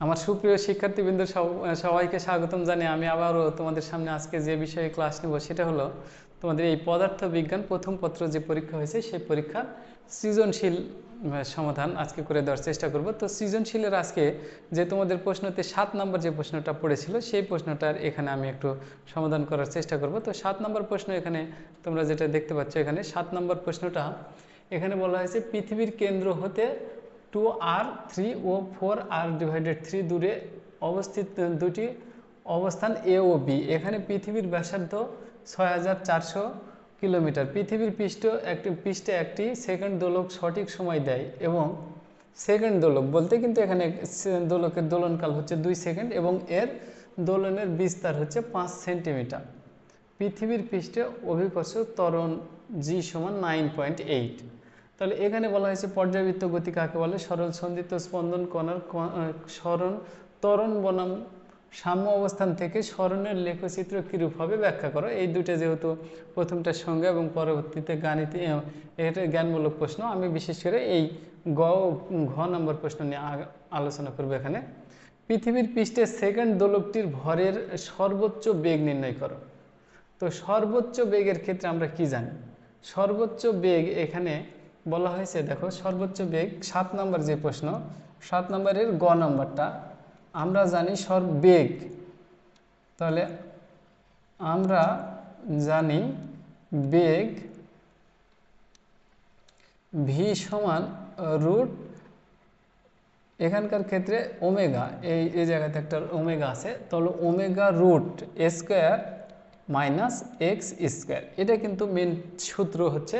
আমার সুপ্রিয় শিক্ষার্থীবৃন্দ সব- সবাইকে স্বাগতম জানিয়ে আমি আবারও তোমাদের সামনে আজকে যে বিষয়ে ক্লাস নেব সেটা হলো তোমাদের এই পদার্থ বিজ্ঞান প্রথম পত্র যে পরীক্ষা হয়েছে সেই পরীক্ষার সৃজনশীল সমাধান আজকে করে দেওয়ার চেষ্টা করব। তো সৃজনশীলের আজকে যে তোমাদের প্রশ্নতে সাত নম্বর যে প্রশ্নটা পড়েছিল সেই প্রশ্নটার এখানে আমি একটু সমাধান করার চেষ্টা করব। তো সাত নম্বর প্রশ্ন এখানে তোমরা যেটা দেখতে পাচ্ছ এখানে, সাত নম্বর প্রশ্নটা এখানে বলা হয়েছে পৃথিবীর কেন্দ্র হতে টু আর থ্রি ও ফোর আর ডিভাইডেড থ্রি দূরে অবস্থিত দুটি অবস্থান এ ও বি এখানে পৃথিবীর ব্যাসার্ধ ছয় হাজার চারশো কিলোমিটার। পৃথিবীর পৃষ্ঠ একটি পৃষ্ঠে একটি সেকেন্ড দোলক সঠিক সময় দেয় এবং সেকেন্ড দোলক বলতে কিন্তু এখানে দোলকের দোলনকাল হচ্ছে দুই সেকেন্ড এবং এর দোলনের বিস্তার হচ্ছে পাঁচ সেন্টিমিটার। পৃথিবীর পৃষ্ঠে অভিকর্ষ ত্বরণ জি সমান নাইন পয়েন্ট এইট তাহলে এখানে বলা হয়েছে পর্যাবৃত্ত গতি কাকে বলে? সরল সন্ধিত স্পন্দন, কণার স্মরণ, ত্বরণ, বনাম, সাম্য অবস্থান থেকে স্মরণের লেখচিত্র কীরূপ হবে ব্যাখ্যা করো। এই দুটো যেহেতু প্রথমটার সঙ্গে এবং পরবর্তীতে গাণিত এটা জ্ঞানমূলক প্রশ্ন। আমি বিশেষ করে এই গ ঘ নম্বর প্রশ্ন নিয়ে আলোচনা করব এখানে। পৃথিবীর পৃষ্ঠে সেকেন্ড দোলকটির ভরের সর্বোচ্চ বেগ নির্ণয় করো। তো সর্বোচ্চ বেগের ক্ষেত্রে আমরা কি জানি? সর্বোচ্চ বেগ এখানে বলা হয়েছে, দেখো, সর্বোচ্চ বেগ সাত নম্বর যে প্রশ্ন, সাত নম্বরের গ নম্বরটা, আমরা জানি সর বেগ তাহলে আমরা জানি বেগ ভি সমান রুট এখানকার ক্ষেত্রে ওমেগা এই এই জায়গাতে একটা ওমেগা আছে, তাহলে omega root square minus X square এটা কিন্তু মেন সূত্র হচ্ছে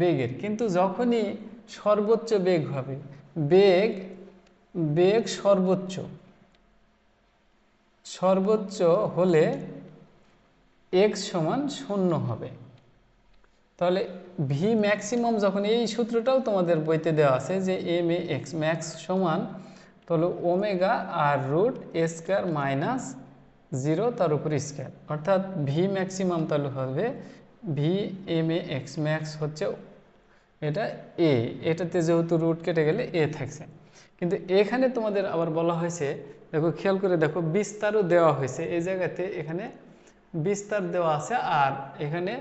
বেগের। কিন্তু যখনই সর্বোচ্চ বেগ হবে, বেগ বেগ সর্বোচ্চ। সর্বোচ্চ হলে এক্স সমান শূন্য হবে। তাহলে ভি ম্যাক্সিমাম যখন এই সূত্রটাও তোমাদের বইতে দেওয়া আছে যে এম এ এক্স ম্যাক্স সমান, তাহলে omega R root square minus zero তার উপর স্কোয়ার অর্থাৎ ভি ম্যাক্সিমাম তাহলে হবে V M A X max হচ্ছে এটা এ এটাতে যেহেতু রুট কেটে গেলে এ থাকছে। কিন্তু এখানে তোমাদের আবার বলা হয়েছে, দেখো খেয়াল করে দেখো, বিস্তারও দেওয়া হয়েছে। এই জায়গাতে এখানে বিস্তার দেওয়া আছে আর এখানে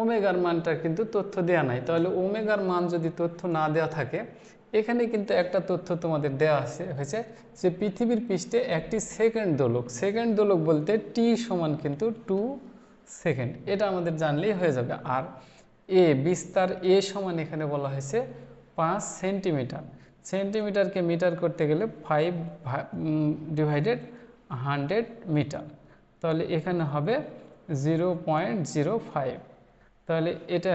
ওমেগার মানটা কিন্তু তথ্য দেওয়া নাই। তাহলে ওমেগার মান যদি তথ্য না দেওয়া থাকে, এখানে কিন্তু একটা তথ্য তোমাদের দেওয়া আছে, হয়েছে যে পৃথিবীর পৃষ্ঠে একটি সেকেন্ড দোলক। সেকেন্ড দোলক বলতে টি সমান কিন্তু টু সেকেন্ড, এটা আমাদের জানলেই হয়ে যাবে। আর এ, বিস্তার এ সমান এখানে বলা হয়েছে পাঁচ সেন্টিমিটার। সেন্টিমিটারকে মিটার করতে গেলে ফাইভ ডিভাইডেড হান্ড্রেড মিটার তাহলে এখানে হবে জিরো পয়েন্ট জিরো ফাইভ তাহলে এটা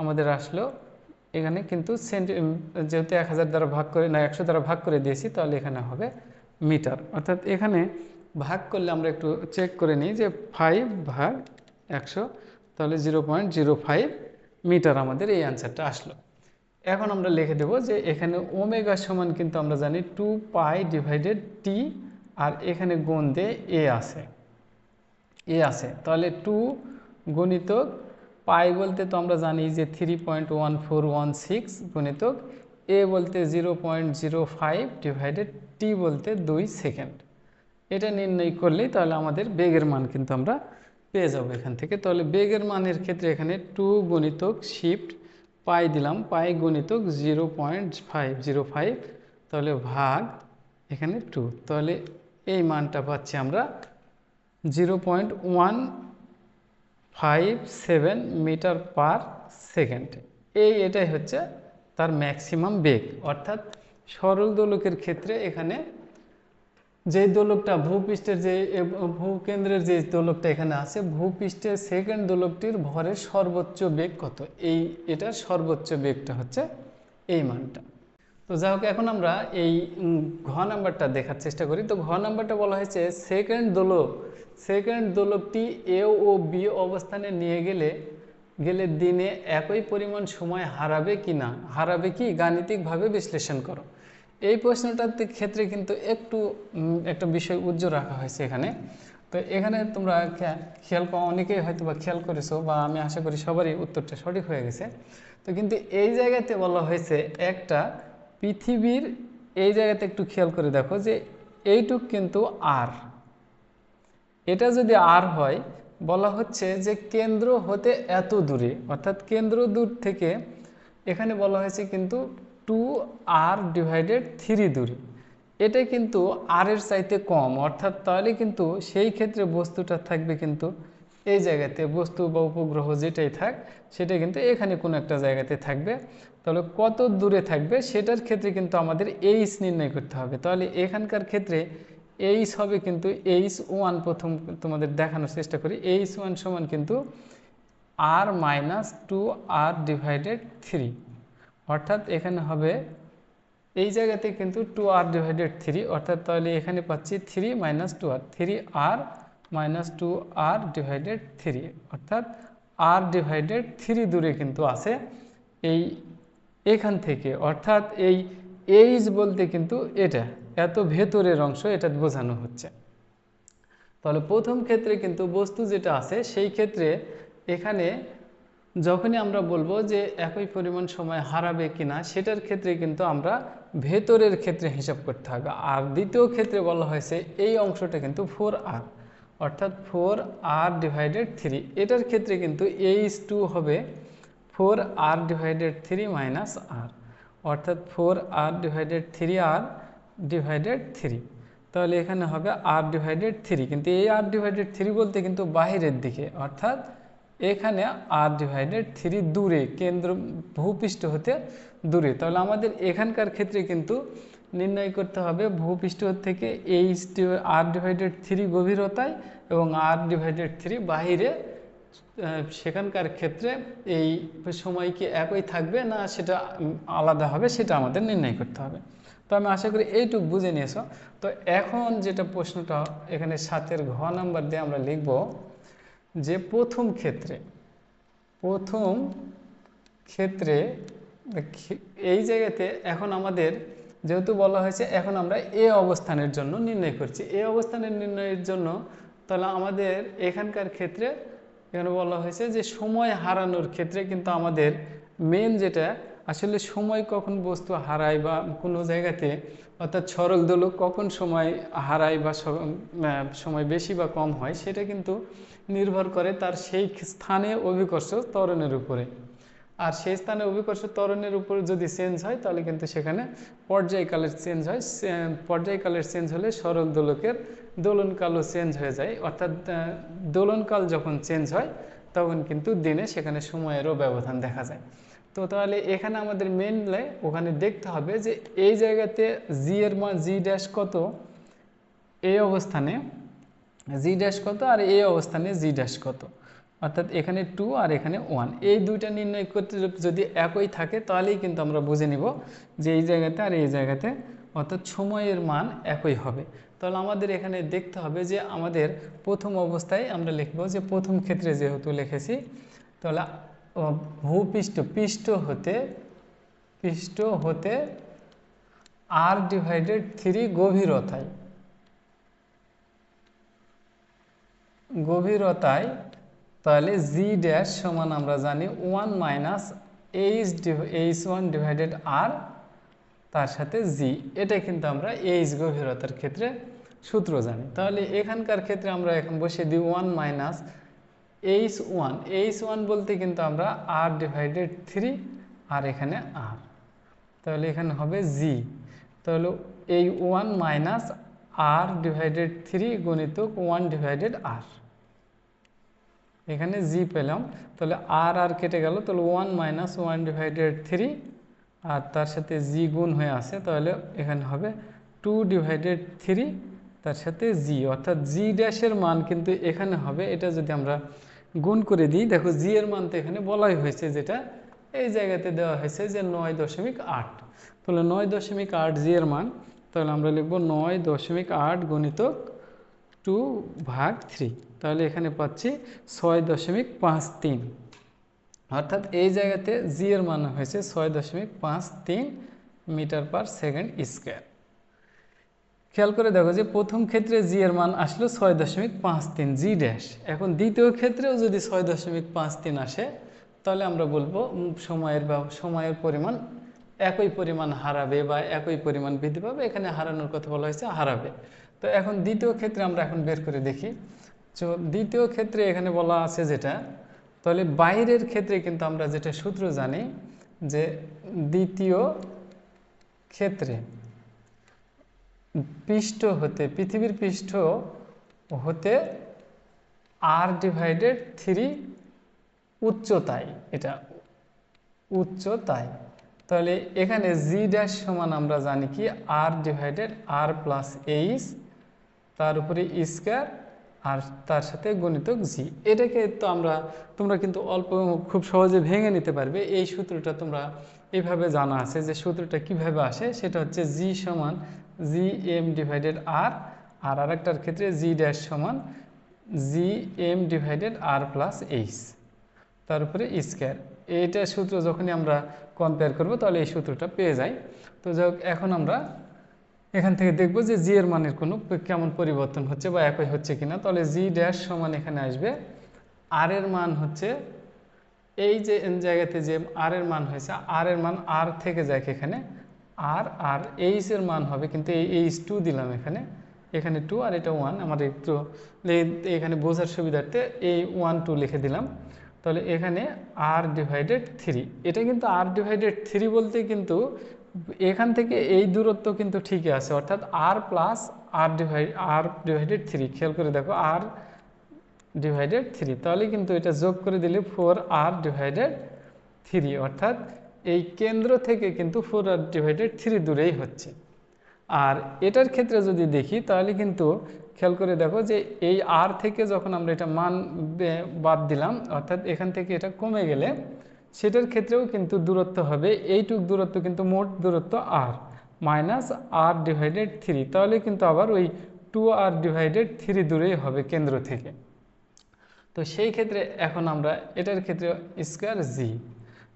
আমাদের আসলো, এখানে কিন্তু সেন্টি যেহেতু এক হাজার দ্বারা ভাগ করে, না, একশো দ্বারা ভাগ করে দিয়েছি, তাহলে এখানে হবে মিটার অর্থাৎ এখানে ভাগ করলে আমরা একটু চেক করে নিই যে ফাইভ ভাগ একশো, তাহলে zero point zero five meter আমাদের এই অ্যান্সারটা আসলো। এখন আমরা লিখে দেব যে এখানে ওমেগা সমান কিন্তু আমরা জানি টু পাই ডিভাইডেড টি, আর এখানে গুণ দিয়ে এ আছে। এ আছে, তাহলে টু গণিতক, পাই বলতে তো আমরা জানি যে three point one four one six গণিতক, A বলতে zero point zero five divided T বলতে দুই সেকেন্ড। এটা নির্ণয় করলেই তাহলে আমাদের বেগের মান কিন্তু আমরা পেয়ে যাব এখান থেকে। তাহলে বেগের মানের ক্ষেত্রে এখানে টু গণিতক শিফট পাই দিলাম, pi গণিতক zero point five zero five তাহলে ভাগ এখানে টু তাহলে এই মানটা পাচ্ছি আমরা zero point one five seven meter per second এই এটাই হচ্ছে তার ম্যাক্সিমাম বেগ। অর্থাৎ সরল দোলকের ক্ষেত্রে এখানে যে দোলকটা ভূপৃষ্ঠের যে ভূকেন্দ্রের যে দোলকটা এখানে আছে, ভূপৃষ্ঠের সেকেন্ড দোলকটির ভরের সর্বোচ্চ বেগ কত? এই, এটার সর্বোচ্চ বেগটা হচ্ছে এই মানটা। তো যাই এখন আমরা এই ঘ নাম্বারটা দেখার চেষ্টা করি। তো ঘ নাম্বারটা বলা হয়েছে সেকেন্ড দোলক। সেকেন্ড দোলকটি এ ও বি অবস্থানে নিয়ে গেলে গেলে দিনে একই পরিমাণ সময় হারাবে কি না হারাবে কি? গাণিতিকভাবে বিশ্লেষণ করো। এই প্রশ্নটার ক্ষেত্রে কিন্তু একটু একটা বিষয় উজ্জ্বল রাখা হয়েছে এখানে। তো এখানে তোমরা খেয়াল করা অনেকেই হয়তো বা খেয়াল করেছ বা আমি আশা করি সবারই উত্তরটা সঠিক হয়ে গেছে। তো কিন্তু এই জায়গাতে বলা হয়েছে একটা পৃথিবীর, এই জায়গাতে একটু খেয়াল করে দেখো যে এইটুক কিন্তু আর। এটা যদি আর হয়, বলা হচ্ছে যে কেন্দ্র হতে এত দূরে, অর্থাৎ কেন্দ্র দূর থেকে এখানে বলা হয়েছে কিন্তু টু আর ডিভাইডেড থ্রি দূরে। এটা কিন্তু আর এর চাইতে কম, অর্থাৎ তাহলে কিন্তু সেই ক্ষেত্রে বস্তুটা থাকবে কিন্তু এই জায়গাতে, বস্তু বা উপগ্রহ যেটাই থাক, সেটা কিন্তু এখানে কোনো একটা জায়গাতে থাকবে। তাহলে কত দূরে থাকবে, সেটার ক্ষেত্রে কিন্তু আমাদের এইচ নির্ণয় করতে হবে। তাহলে এখানকার ক্ষেত্রে এইচ হবে কিন্তু এইচ ওয়ান প্রথম তোমাদের দেখানোর চেষ্টা করি। এইচ ওয়ান সমান কিন্তু R minus two R divided three অর্থাৎ এখানে হবে, এই জায়গাতে কিন্তু টু আর ডিভাইডেড থ্রি অর্থাৎ তাহলে এখানে পাচ্ছি three minus two R three R minus two R divided three অর্থাৎ আর ডিভাইডেড থ্রি দূরে কিন্তু আছে এই এখান থেকে, অর্থাৎ এই এইচ বলতে কিন্তু এটা, এত ভেতরের অংশ এটা বোঝানো হচ্ছে। তাহলে প্রথম ক্ষেত্রে কিন্তু বস্তু যেটা আছে, সেই ক্ষেত্রে এখানে যখনই আমরা বলব যে একই পরিমাণ সময় হারাবে কিনা, সেটার ক্ষেত্রে কিন্তু আমরা ভেতরের ক্ষেত্রে হিসাব করতে হবে। আর দ্বিতীয় ক্ষেত্রে বলা হয়েছে এই অংশটা কিন্তু ফোর আর অর্থাৎ ফোর আর ডিভাইডেড থ্রি এটার ক্ষেত্রে কিন্তু এইচ টু হবে four R divided three minus R অর্থাৎ four R divided three R divided three তাহলে এখানে হবে আর ডিভাইডেড থ্রি কিন্তু এই আর ডিভাইডেড থ্রি বলতে কিন্তু বাহিরের দিকে, অর্থাৎ এখানে আর ডিভাইডেড থ্রি দূরে, কেন্দ্র ভূপৃষ্ঠ হতে দূরে। তাহলে আমাদের এখানকার ক্ষেত্রে কিন্তু নির্ণয় করতে হবে, ভূপৃষ্ঠ থেকে এইচ আর ডিভাইডেড থ্রি গভীরতায় এবং আর ডিভাইডেড থ্রি বাহিরে সেখানকার ক্ষেত্রে এই সময় কি একই থাকবে না সেটা আলাদা হবে সেটা আমাদের নির্ণয় করতে হবে। তো আমি আশা করি এইটুকু বুঝে নিয়েছ। তো এখন যেটা প্রশ্নটা এখানে সাতের ঘ নাম্বার দিয়ে আমরা লিখব যে প্রথম ক্ষেত্রে প্রথম ক্ষেত্রে এই জায়গাতে এখন আমাদের যেহেতু বলা হয়েছে, এখন আমরা এ অবস্থানের জন্য নির্ণয় করছি। এ অবস্থানের নির্ণয়ের জন্য তাহলে আমাদের এখানকার ক্ষেত্রে এখানে বলা হয়েছে যে সময় হারানোর ক্ষেত্রে কিন্তু আমাদের মেন যেটা আসলে সময় কখন বস্তু হারায় বা কোনো জায়গাতে অর্থাৎ সরল দোলক কখন সময় হারায় বা সময় বেশি বা কম হয় সেটা কিন্তু নির্ভর করে তার সেই স্থানে অভিকর্ষ ত্বরণের উপরে। আর সেই স্থানে অভিকর্ষ ত্বরণের উপর যদি চেঞ্জ হয় তাহলে কিন্তু সেখানে পর্যায়কালের চেঞ্জ হয়। পর্যায়কালের চেঞ্জ হলে সরল দোলকের দোলনকালও চেঞ্জ হয়ে যায়। অর্থাৎ দোলনকাল যখন চেঞ্জ হয় তখন কিন্তু দিনে সেখানে সময়েরও ব্যবধান দেখা যায়। তো তাহলে এখানে আমাদের মেনলে ওখানে দেখতে হবে যে এই জায়গাতে জি এর মান জি ড্যাশ কত? এই অবস্থানে জি ড্যাশ কত আর এই অবস্থানে জি ড্যাশ কত? অর্থাৎ এখানে টু আর এখানে ওয়ান এই দুইটা নির্ণয় করতে যদি একই থাকে, তাহলেই কিন্তু আমরা বুঝে নিব যে এই জায়গাতে আর এই জায়গাতে অর্থাৎ সময়ের মান একই হবে। তাহলে আমাদের এখানে দেখতে হবে যে আমাদের প্রথম অবস্থায় আমরা লিখব যে প্রথম ক্ষেত্রে যেহেতু লিখেছি, তাহলে ভূপৃষ্ঠ, পৃষ্ঠ হতে পৃষ্ঠ হতে আর ডিভাইডেড থ্রি গভীরতায় গভীরতায়, তাহলে জি ড্যাশ সমান আমরা জানি one minus H H one divided R তার সাথে জি এটা কিন্তু আমরা এইচ গভীরতার ক্ষেত্রে সূত্র জানি। তাহলে এখানকার ক্ষেত্রে আমরা এখন বসে দিই one minus H one H one বলতে কিন্তু আমরা আর ডিভাইডেড থ্রি আর এখানে আর তাহলে এখানে হবে জি তাহলে এই one minus R divided three গণিত ওয়ান ডিভাইডেড আর এখানে জি পেলাম। তাহলে আর আর কেটে গেল। তাহলে one minus one divided three R তার সাথে জি গুণ হয়ে আসে তাহলে এখানে হবে টু ডিভাইডেড থ্রি তার সাথে জি, অর্থাৎ জি ড্যাশের মান কিন্তু এখানে হবে, এটা যদি আমরা গুণ করে দিই, দেখো জি এর মান তো এখানে বলাই হয়েছে যেটা এই জায়গাতে দেওয়া হয়েছে যে নয় দশমিক আট। তাহলে নয় দশমিক আট জি এর মান, তাহলে আমরা লিখব নয় দশমিক আট গণিতক টু ভাগ থ্রি তাহলে এখানে পাচ্ছি ছয় দশমিক পাঁচ তিন। অর্থাৎ এই জায়গাতে জি এর মান হয়েছে ছয় দশমিক পাঁচ তিন মিটার পার সেকেন্ড স্কোয়ার। খেয়াল করে দেখো যে প্রথম ক্ষেত্রে জি এর মান আসলো ছয় দশমিক পাঁচ তিন জি ড্যাশ এখন দ্বিতীয় ক্ষেত্রেও যদি ছয় দশমিক পাঁচ তিন আসে, তাহলে আমরা বলব সময়ের বা সময়ের পরিমাণ একই পরিমাণ হারাবে বা একই পরিমাণ বৃদ্ধি পাবে। এখানে হারানোর কথা বলা হয়েছে, হারাবে। তো এখন দ্বিতীয় ক্ষেত্রে আমরা এখন বের করে দেখি। তো দ্বিতীয় ক্ষেত্রে এখানে বলা আছে যেটা তাহলে বাইরের ক্ষেত্রে কিন্তু আমরা যেটা সূত্র জানি যে দ্বিতীয় ক্ষেত্রে পৃষ্ঠ হতে, পৃথিবীর পৃষ্ঠ হতে আর ডিভাইডেড থ্রি উচ্চতায়, এটা উচ্চতায়। তাহলে এখানে জি ড্যাশ সমান আমরা জানি কি R divided R plus H তার উপরে স্কোয়ার আর তার সাথে গণিতক জি। এটাকে তো আমরা, তোমরা কিন্তু অল্প খুব সহজে ভেঙে নিতে পারবে। এই সূত্রটা তোমরা এভাবে জানা আছে যে সূত্রটা কীভাবে আসে, সেটা হচ্ছে জি সমান জি এম ডিভাইডেড আর আর আরেকটার ক্ষেত্রে জি ড্যাশ সমান G M divided R plus H. তারপরে স্কোয়ার। এইটা সূত্র যখনই আমরা কম্পেয়ার করব, তাহলে এই সূত্রটা পেয়ে যাই। তো যাই এখন আমরা এখান থেকে দেখব যে জি এর মানের কোনো কেমন পরিবর্তন হচ্ছে বা একই হচ্ছে কিনা। তাহলে জি ড্যাশ সমান এখানে আসবে। আর এর মান হচ্ছে, এই যে জায়গাতে যে আর এর মান হয়েছে আর এর মান আর থেকে যায় এখানে। আর আর এইচ এর মান হবে, কিন্তু এই এইচ টু দিলাম এখানে। এখানে টু আর এটা ওয়ান আমার একটু এখানে বোঝার সুবিধার্থে এই ওয়ান টু লিখে দিলাম। তাহলে এখানে আর ডিভাইডেড থ্রি এটা কিন্তু আর ডিভাইডেড থ্রি বলতে কিন্তু এখান থেকে এই দূরত্ব কিন্তু ঠিকই আছে, অর্থাৎ R plus R divide R divided three খেয়াল করে দেখো আর ডিভাইডেড থ্রি তাহলে কিন্তু এটা যোগ করে দিলে ফোর আর ডিভাইডেড থ্রি অর্থাৎ এই কেন্দ্র থেকে কিন্তু ফোর আর ডিভাইডেড থ্রি দূরেই হচ্ছে। আর এটার ক্ষেত্রে যদি দেখি, তাহলে কিন্তু খেয়াল করে দেখো যে এই আর থেকে যখন আমরা এটা মান বাদ দিলাম, অর্থাৎ এখান থেকে এটা কমে গেলে সেটার ক্ষেত্রেও কিন্তু দূরত্ব হবে। এইটুক দূরত্ব কিন্তু মোট দূরত্ব R minus R divided three তাহলে কিন্তু আবার ওই টু আর ডিভাইডেড থ্রি দূরেই হবে কেন্দ্র থেকে। তো সেই ক্ষেত্রে এখন আমরা এটার ক্ষেত্রে স্কোয়ার জি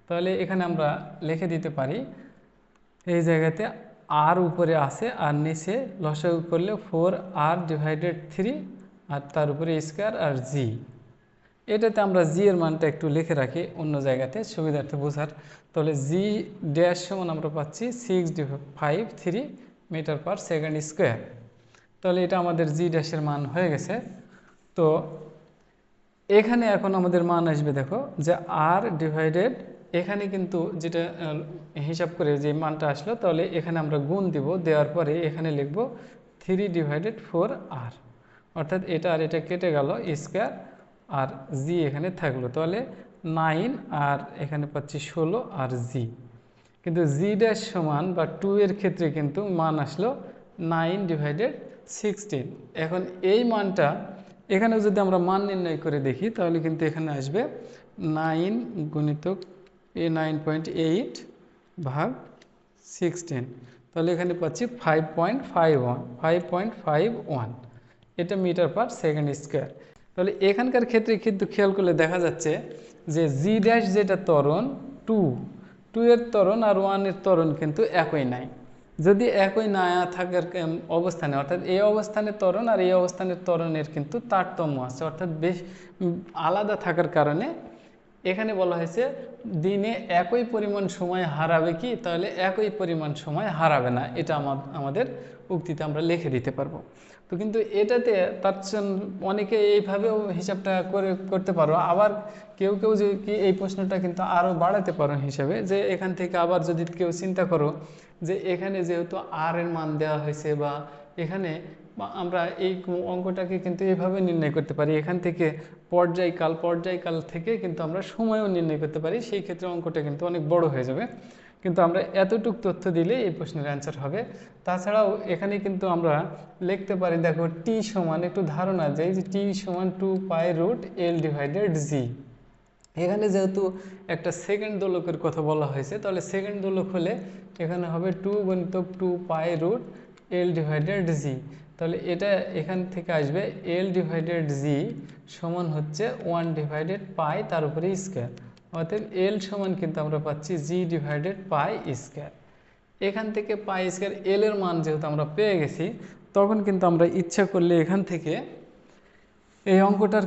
তাহলে এখানে আমরা লিখে দিতে পারি, এই জায়গাতে আর উপরে আসে আর নিচে লসাগু করলে ফোর আর ডিভাইডেড থ্রি আর তার উপরে স্কোয়ার আর জি এটাতে আমরা জি এর মানটা একটু লিখে রাখি, অন্য জায়গাতে, সুবিধার্থে বোঝার। তাহলে জি ড্যাশ সমান আমরা পাচ্ছি six five three meter per second square তাহলে এটা আমাদের জি ড্যাশের মান হয়ে গেছে। তো এখানে এখন আমাদের মান আসবে দেখো, যে আর ডিভাইডেড এখানে কিন্তু যেটা হিসাব করে যে মানটা আসলো, তাহলে এখানে আমরা গুণ দিব, দেওয়ার পরে এখানে লিখব থ্রি ডিভাইডেড ফোর আর অর্থাৎ এটা আর এটা কেটে গেল স্কোয়ার আর জি এখানে থাকল। তাহলে নাইন আর এখানে পাচ্ছি ষোলো আর জি কিন্তু জি ড্যাশ সমান বা টু এর ক্ষেত্রে কিন্তু মান আসলো নাইন ডিভাইডেড সিক্সটিন এখন এই মানটা এখানে যদি আমরা মান নির্ণয় করে দেখি, তাহলে কিন্তু এখানে আসবে নাইন গুণিতক এ নাইন পয়েন্ট এইট ভাগ সিক্সটিন তাহলে এখানে পাচ্ছি five point five one five point five one এটা মিটার পার সেকেন্ড স্কোয়ার তাহলে এখানকার ক্ষেত্রে কিন্তু খেয়াল করলে দেখা যাচ্ছে যে জি ড্যাশ যেটা ত্বরণ টু টু এর ত্বরণ আর ওয়ানের ত্বরণ কিন্তু একই নাই। যদি একই না থাকার অবস্থানে, অর্থাৎ এই অবস্থানের ত্বরণ আর এই অবস্থানের ত্বরণের কিন্তু তারতম্য আছে। অর্থাৎ বেশ আলাদা থাকার কারণে এখানে বলা হয়েছে দিনে একই পরিমাণ সময় হারাবে কি? তাহলে একই পরিমাণ সময় হারাবে না। এটা আমাদের উক্তিতে আমরা লিখে দিতে পারব। তো কিন্তু এটাতে তার অনেকে এইভাবেও হিসাবটা করে করতে পারো। আবার কেউ কেউ যে কি এই প্রশ্নটা কিন্তু আরও বাড়াতে পারো হিসাবে যে এখান থেকে আবার যদি কেউ চিন্তা করো যে এখানে যেহেতু আর এর মান দেওয়া হয়েছে বা এখানে আমরা এই অঙ্কটাকে কিন্তু এভাবে নির্ণয় করতে পারি। এখান থেকে পর্যায়কাল পর্যায়কাল থেকে কিন্তু আমরা সময়ও নির্ণয় করতে পারি। সেই ক্ষেত্রে অঙ্কটা কিন্তু অনেক বড় হয়ে যাবে। কিন্তু আমরা এতটুক তথ্য দিলে এই প্রশ্নের অ্যান্সার হবে। তাছাড়াও এখানে কিন্তু আমরা লিখতে পারি, দেখো টি সমান একটু ধারণা যায় যে টি সমান two pi root L divided G এখানে যেহেতু একটা সেকেন্ড দোলকের কথা বলা হয়েছে, তাহলে সেকেন্ড দোলক হলে এখানে হবে two গণিতক two pi root L divided G তাহলে এটা এখান থেকে আসবে এল ডিভাইডেড জি সমান হচ্ছে ওয়ান ডিভাইডেড পাই তার উপরে স্কোয়ার অতএব এল সমান কিন্তু আমরা পাচ্ছি জি ডিভাইডেড পাই স্কোয়ার এখান থেকে পাই স্কোয়ার এল এর মান যেহেতু আমরা পেয়ে গেছি, তখন কিন্তু আমরা ইচ্ছা করলে এখান থেকে এই অঙ্কটার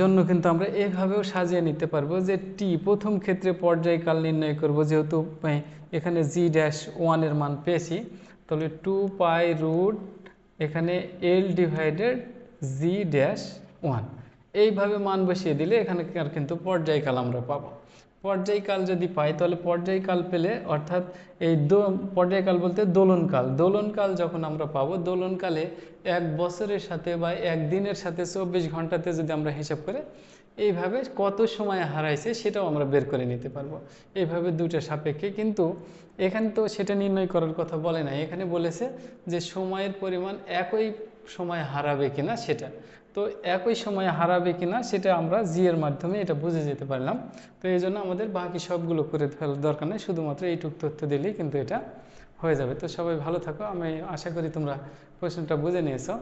জন্য কিন্তু আমরা এভাবেও সাজিয়ে নিতে পারব যে টি প্রথম ক্ষেত্রে পর্যায়কাল নির্ণয় করব, যেহেতু এখানে জি ড্যাশ ওয়ানের মান পেয়েছি, তাহলে টু পাই রুট এখানে L divided G dash one এইভাবে মান বসিয়ে দিলে এখানে কিন্তু পর্যায়কাল আমরা পাবো। পর্যায়কাল যদি পাই, তাহলে পর্যায়কাল পেলে অর্থাৎ এই পর্যায়কাল বলতে দোলনকাল। দোলনকাল যখন আমরা পাবো, দোলনকালে এক বছরের সাথে বা এক দিনের সাথে চব্বিশ ঘন্টাতে যদি আমরা হিসাব করে, এইভাবে কত সময় হারাইছে সেটাও আমরা বের করে নিতে পারব। এইভাবে দুটো সাপেক্ষে। কিন্তু এখানে তো সেটা নির্ণয় করার কথা বলে না এখানে বলেছে যে সময়ের পরিমাণ একই সময় হারাবে কিনা সেটা। তো একই সময়ে হারাবে কিনা সেটা আমরা জি এর মাধ্যমে এটা বুঝে যেতে পারলাম। তো এই জন্য আমাদের বাকি সবগুলো করে ফেলার দরকার নেই, শুধুমাত্র এইটুক তথ্য দিলেই কিন্তু এটা হয়ে যাবে। তো সবাই ভালো থাকো, আমি আশা করি তোমরা প্রশ্নটা বুঝে নিয়েছো।